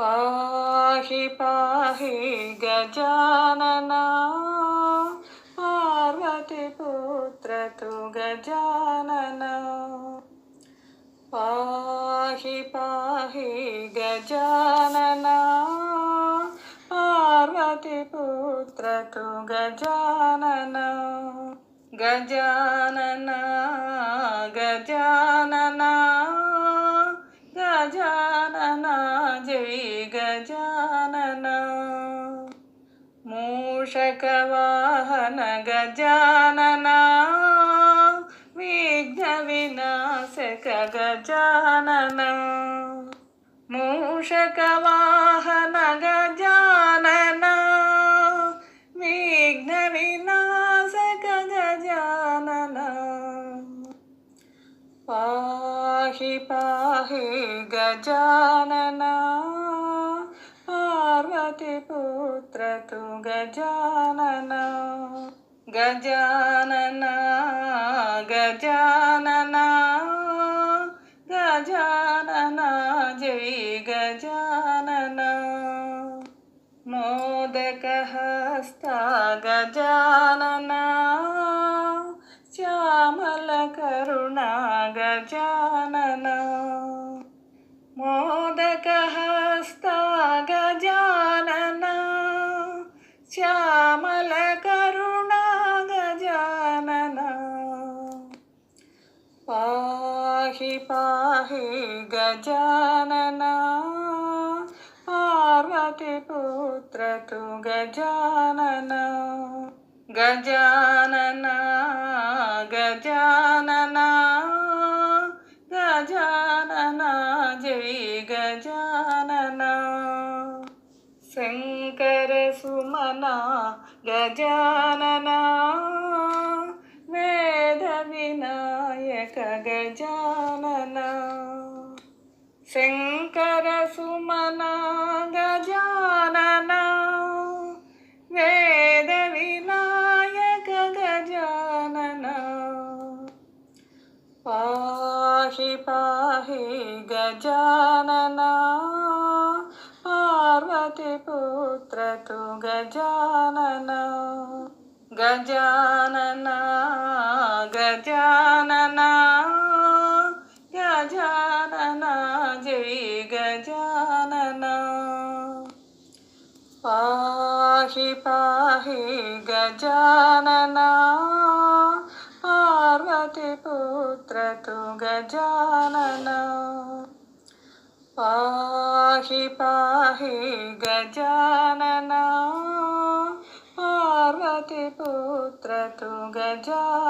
पाहि पाहि गजानना। पार्वतीपुत्र तु गजानना। पाहि पाहि गजानना। पार्वतीपुत्र तु गजानना। गजानना गजानना। गजानना जय गजानना मूषकवाहन गजानना। विघ्नविनाशक गजानना। मूषकवाहन गजानना। विघ्नविनाशक गजानना। पाहि पाहि गजानना। पार्वतीपुत्र तु गजानना। गजानना गजानना। गजानना जय गजानना। मोदकहस्ता गजानना। श्यामलकरुणा मोदकहस्ता गजानना श्यामलकरुणा गजानना पाहि पाहि गजानना। पार्वतीपुत्र तु गजानना। गजानना। गजानना जय गजानना शङ्करसुमना गजानना वेदविनायक गजानना शङ्करसुमना गजानना पाहि पाहि गजानना। पार्वतीपुत्र तु गजानना। गजानना गजानना। गजानना जय गजानना। पाहि पाहि गजानना। पार्वतीपुत्र तु गजानना पाहि पाहि गजानना पार्वतीपुत्र तु गजानना